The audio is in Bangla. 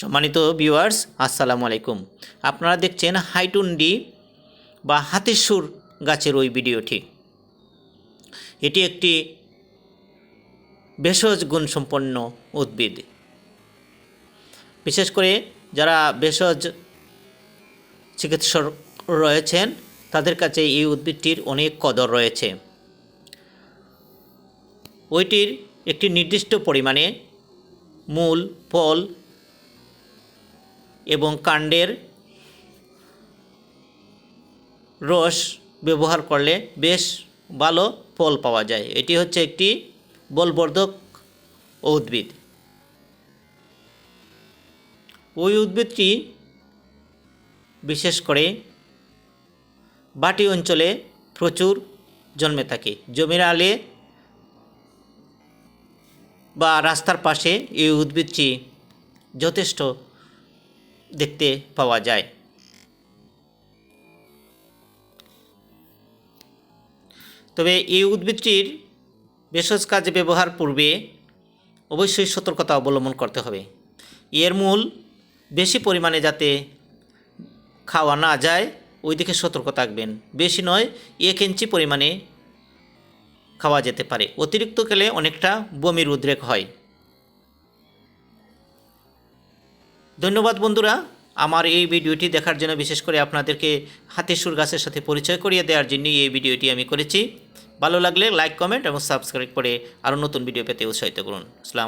সম্মানিত ভিউয়ার্স আসসালামু আলাইকুম। আপনারা দেখছেন হাইটুন্ডি বা হাতিসুর গাছের ওই ভিডিওটি। এটি একটি ভেষজ গুণসম্পন্ন উদ্ভিদ। বিশেষ করে যারা ভেষজ চিকিৎসক রয়েছেন, তাদের কাছে এই উদ্ভিদটির অনেক কদর রয়েছে। ওইটির একটি নির্দিষ্ট পরিমাণে মূল, ফল এবং কাণ্ডের রস ব্যবহার করলে বেশ ভালো ফল পাওয়া যায়। এটি হচ্ছে একটি বলবর্ধক উদ্ভিদ। ওই উদ্ভিদটি বিশেষ করে বাটি অঞ্চলে প্রচুর জন্মে থাকে। জমির আলে বা রাস্তার পাশে এই উদ্ভিদটি যথেষ্ট দেখতে পাওয়া যায়। তবে এই উদ্ভিদটির ভেষজ কাজে ব্যবহার পূর্বে অবশ্যই সতর্কতা অবলম্বন করতে হবে। এর মূল বেশি পরিমাণে যাতে খাওয়া না যায়, ওই দিকে সতর্ক থাকবেন। বেশি নয়, এক ইঞ্চি পরিমাণে খাওয়া যেতে পারে। অতিরিক্ত খেলে অনেকটা বমির উদ্রেক হয়। ধন্যবাদ বন্ধুরা, আমার এই ভিডিওটি দেখার জন্য বিশেষ করে আপনাদেরকে হাতিসুর গাছের সাথে পরিচয় করিয়ে দেওয়ার জন্যই এই ভিডিওটি আমি করেছি। ভালো লাগলে লাইক, কমেন্ট এবং সাবস্ক্রাইব করে আরও নতুন ভিডিও পেতে উৎসাহিত করুন। আসসালাম